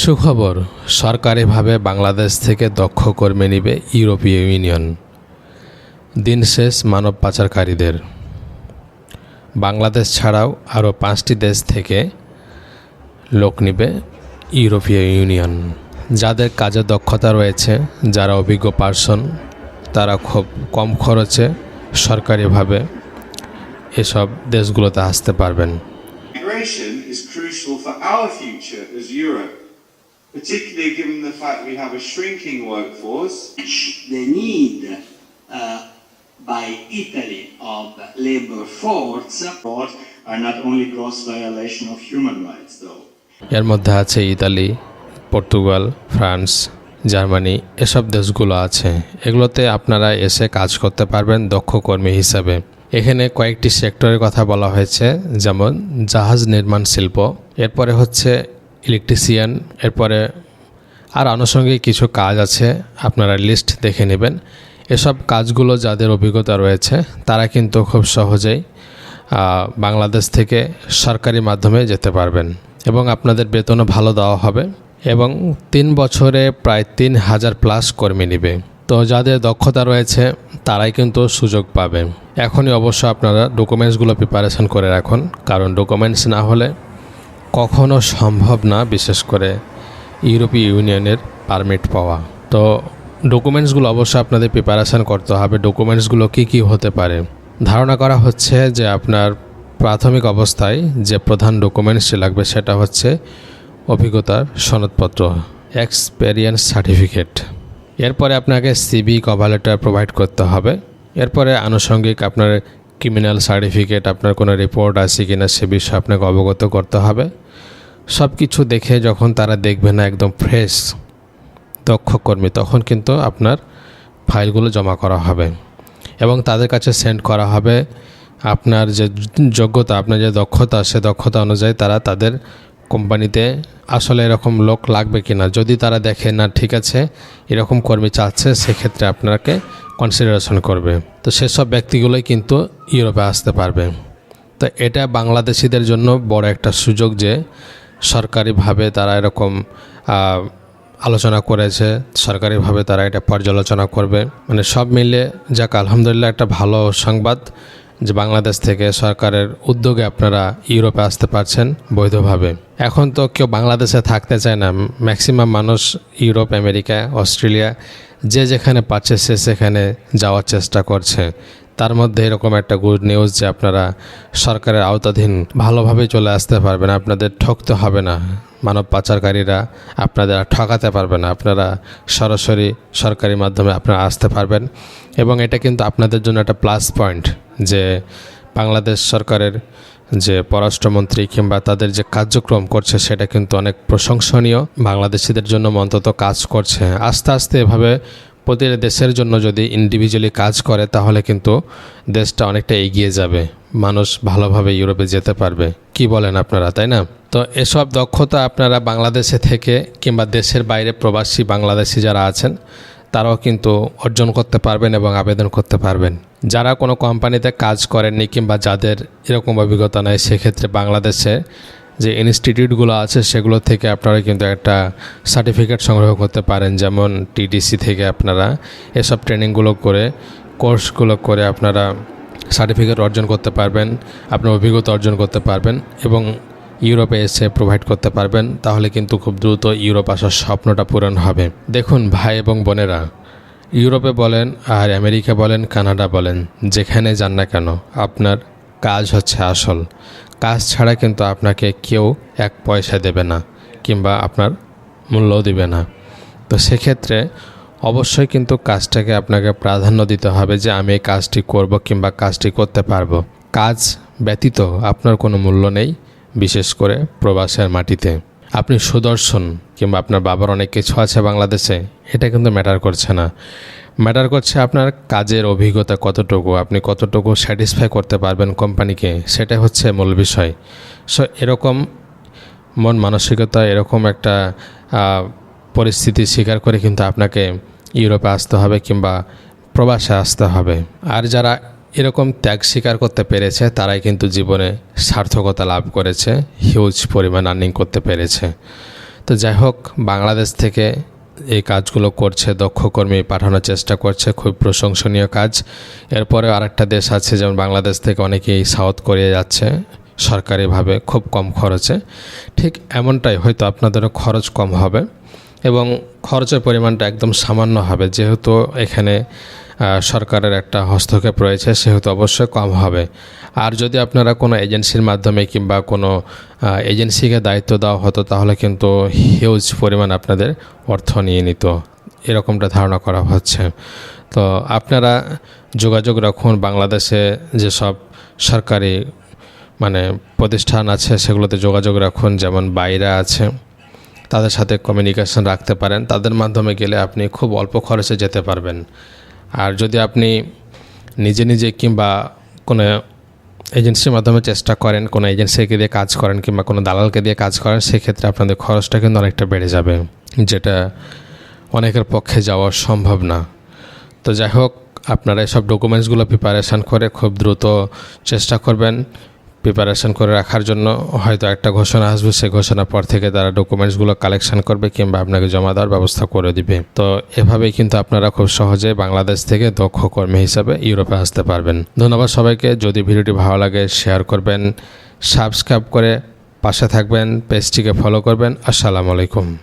সুখবর সরকারিভাবে বাংলাদেশ থেকে দক্ষ কর্মী নিবে ইউরোপীয় ইউনিয়ন। দিন শেষ মানব পাচারকারীদের। বাংলাদেশ ছাড়াও আরও পাঁচটি দেশ থেকে লোক নিবে ইউরোপীয় ইউনিয়ন। যাদের কাজে দক্ষতা রয়েছে যারা অভিজ্ঞ পার্সন তারা খুব কম খরচে সরকারিভাবে এসব দেশগুলোতে আসতে পারবেন। Is crucial for our future as Europe, particularly given the fact we have a shrinking workforce the need uh, by Italy of labor force are not only gross violation of human rights, though. এর মধ্যে আছে Italy Portugal France Germany এসব দেশগুলো আছে এগুলোতে আপনারা এসে কাজ করতে পারবেন দক্ষ কর্মী হিসাবে এখানে কয়েকটি সেক্টরের কথা বলা হয়েছে যেমন জাহাজ নির্মাণ শিল্প এরপরে হচ্ছে ইলেকট্রিশিয়ান এরপরে আর আনুষঙ্গিক কিছু কাজ আছে, আপনারা লিস্ট দেখে নেবেন। এসব কাজগুলো যাদের অভিজ্ঞতা রয়েছে, তারা কিন্তু খুব সহজেই বাংলাদেশ থেকে সরকারি মাধ্যমে যেতে পারবেন। এবং আপনাদের বেতনও ভালো দেওয়া হবে এবং তিন বছরে প্রায় তিন হাজার প্লাস কর্মী নেবে। তো যাদের দক্ষতা রয়েছে, তারাই কিন্তু সুযোগ পাবে। এখনই অবশ্য আপনারা ডকুমেন্টসগুলো প্রিপারেশন করে রাখুন, কারণ ডকুমেন্টস না হলে কখনো সম্ভব না, বিশেষ করে ইউরোপীয় ইউনিয়নের পারমিট পাওয়া। তো ডকুমেন্টসগুলো অবশ্যই আপনাদের প্রিপারেশান করতে হবে। ডকুমেন্টসগুলো কি কি হতে পারে? ধারণা করা হচ্ছে যে আপনার প্রাথমিক অবস্থায় যে প্রধান ডকুমেন্টসটি লাগবে সেটা হচ্ছে অভিজ্ঞতার সনদপত্র এক্সপেরিয়েন্স সার্টিফিকেট এরপরে আপনাকে সিবি কভার লেটার প্রোভাইড করতে হবে। এরপরে আনুষঙ্গিক আপনার ক্রিমিনাল সার্টিফিকেট আপনার কোনো রিপোর্ট আছে কি না সে বিষয়ে আপনাকে অবগত করতে হবে। সব কিছু দেখে যখন তারা দেখবে না একদম ফ্রেশ দক্ষ কর্মী, তখন কিন্তু আপনার ফাইলগুলো জমা করা হবে এবং তাদের কাছে সেন্ড করা হবে। আপনার যে যোগ্যতা, আপনার যে দক্ষতা, সে দক্ষতা অনুযায়ী তারা তাদের কোম্পানিতে আসলে এরকম লোক লাগবে কি না যদি তারা দেখে না ঠিক আছে, এরকম কর্মী চাচ্ছে, সেক্ষেত্রে আপনাকে কনসিডারেশন করবে। তো সেসব ব্যক্তিগুলোই কিন্তু ইউরোপে আসতে পারবে। তো এটা বাংলাদেশিদের জন্য বড় একটা সুযোগ যে সরকারিভাবে তারা এরকম আলোচনা করেছে, সরকারিভাবে তারা এটা পর্যালোচনা করবে। মানে সব মিলে যাক, আলহামদুলিল্লাহ একটা ভালো সংবাদ। যে বাংলাদেশ থেকে সরকারের উদ্যোগে আপনারা ইউরোপে আসতে পারছেন বৈধভাবে। এখন তো কেউ বাংলাদেশে থাকতে চায় না। ম্যাক্সিমাম মানুষ ইউরোপ, আমেরিকা, অস্ট্রেলিয়া, যে যেখানে পাচ্ছে সে সেখানে যাওয়ার চেষ্টা করছে। তার মধ্যে এরকম একটা গুড নিউজ যে আপনারা সরকারের আওতাধীন ভালোভাবে চলে আসতে পারবেন, আপনাদের ঠকতে হবে না। মানব পাচারকারীরা আপনাদের ঠকাতে পারবে না। আপনারা সরাসরি সরকারি মাধ্যমে আপনারা আসতে পারবেন এবং এটা কিন্তু আপনাদের জন্য একটা প্লাস পয়েন্ট যে বাংলাদেশ সরকারের যে পররাষ্ট্রমন্ত্রী কিংবা তাদের যে কার্যক্রম করছে সেটা কিন্তু অনেক প্রশংসনীয়। বাংলাদেশিদের জন্য অন্তত কাজ করছে। আস্তে আস্তে এভাবে প্রতিটা দেশের জন্য যদি ইন্ডিভিজুয়ালি কাজ করে, তাহলে কিন্তু দেশটা অনেকটা এগিয়ে যাবে। মানুষ ভালোভাবে ইউরোপে যেতে পারবে। কি বলেন আপনারা, তাই না? তো এসব দক্ষতা আপনারা বাংলাদেশে থেকে কিংবা দেশের বাইরে প্রবাসী বাংলাদেশি যারা আছেন, তারাও কিন্তু অর্জন করতে পারবেন এবং আবেদন করতে পারবেন। যারা কোনো কোম্পানিতে কাজ করেননি কিংবা যাদের এরকম অভিজ্ঞতা নেই, সেক্ষেত্রে বাংলাদেশে যে ইনস্টিটিউটগুলো আছে সেগুলো থেকে আপনারা কিন্তু একটা সার্টিফিকেট সংগ্রহ করতে পারেন। যেমন টিডিসি থেকে আপনারা এসব ট্রেনিংগুলো করে, কোর্সগুলো করে আপনারা সার্টিফিকেট অর্জন করতে পারবেন, আপনার অভিজ্ঞতা অর্জন করতে পারবেন এবং ইউরোপে এসে প্রোভাইড করতে পারবেন। তাহলে কিন্তু খুব দ্রুত ইউরোপ আসার স্বপ্নটা পূরণ হবে। দেখুন ভাই এবং বোনেরা, ইউরোপে বলেন আর আমেরিকা বলেন, কানাডা বলেন, যেখানে যান না কেন, আপনার কাজ হচ্ছে আসল। কাজ ছাড়া কিন্তু আপনাকে কেউ এক পয়সা দেবে না কিংবা আপনার মূল্য দিবে না। তো সেক্ষেত্রে অবশ্যই কিন্তু কাজটাকে আপনাকে প্রাধান্য দিতে হবে যে আমি এই কাজটি করব কিংবা কাজটি করতে পারব। কাজ ব্যতীত আপনার কোনো মূল্য নেই, বিশেষ করে প্রবাসের মাটিতে। আপনি সুদর্শন কিংবা আপনার বাবার অনেক কিছু আছে বাংলাদেশে, এটা কিন্তু ম্যাটার করছে না। ম্যাটার করছে আপনার কাজের অভিজ্ঞতা কতটুকু? আপনি কতটুকু স্যাটিসফাই করতে পারবেন কোম্পানিকে? সেটা হচ্ছে মূল বিষয়। সো এরকম মন মানসিকতা, এরকম একটা পরিস্থিতি স্বীকার করে কিন্তু আপনাকে ইউরোপে আসতে হবে কিংবা প্রবাসে আসতে হবে। আর যারা এরকম ত্যাগ স্বীকার করতে পেরেছে, তারাই কিন্তু জীবনে সার্থকতা লাভ করেছে হিউজ পরিমাণ আর্নিং করতে পেরেছে। তো যাই হোক, বাংলাদেশ থেকে এই কাজগুলো করছে, দক্ষ কর্মী পাঠানোর চেষ্টা করছে, খুব প্রশংসনীয় কাজ। এরপরে আরেকটা দেশ আছে, যেমন বাংলাদেশ থেকে অনেকেই সাউথ কোরিয়া যাচ্ছে সরকারিভাবে খুব কম খরচে। ঠিক এমনটাই, হয়তো আপনাদেরও খরচ কম হবে এবং খরচের পরিমাণটা একদম সামান্য হবে। যেহেতু এখানে সরকারের একটা হস্তক্ষেপ রয়েছে, সেহেতু অবশ্যই কম হবে। আর যদি আপনারা কোনো এজেন্সির মাধ্যমে কিংবা কোনো এজেন্সিকে দায়িত্ব দেওয়া হতো, তাহলে কিন্তু হিউজ পরিমাণ আপনাদের অর্থ নিয়ে নিত। এরকমটা ধারণা করা হচ্ছে। তো আপনারা যোগাযোগ রাখুন, বাংলাদেশে যেসব সরকারি মানে প্রতিষ্ঠান আছে, সেগুলোতে যোগাযোগ রাখুন, যেমন বাইরে আছে। তাদের সাথে কমিউনিকেশন রাখতে পারেন। তাদের মাধ্যমে গেলে আপনি খুব অল্প খরচে যেতে পারবেন। আর যদি আপনি নিজে নিজে কিংবা কোনো এজেন্সির মাধ্যমে চেষ্টা করেন কোনো এজেন্সিকে দিয়ে কাজ করেন কিংবা কোনো দালালকে দিয়ে কাজ করেন, সেক্ষেত্রে আপনাদের খরচটা কিন্তু অনেকটা বেড়ে যাবে, যেটা অনেকের পক্ষে যাওয়া সম্ভব না। তো যাই হোক, আপনারা এসব ডকুমেন্টসগুলো প্রিপারেশান করে খুব দ্রুত চেষ্টা করবেন। প্রিপারেশন করে রাখার জন্য হয়তো একটা ঘোষণা আসবে সেই ঘোষণার পর থেকে তারা ডকুমেন্টসগুলো কালেকশন করবে কিংবা আপনাকে জমা দেওয়ার ব্যবস্থা করে দিবে। তো এভাবেই কিন্তু আপনারা খুব সহজে বাংলাদেশ থেকে দক্ষ কর্মী হিসাবে ইউরোপে আসতে পারবেন। ধন্যবাদ সবাইকে। যদি ভিডিওটি ভালো লাগে শেয়ার করবেন সাবস্ক্রাইব করে পাশে থাকবেন পেজটিকে ফলো করবেন। আসসালামু আলাইকুম।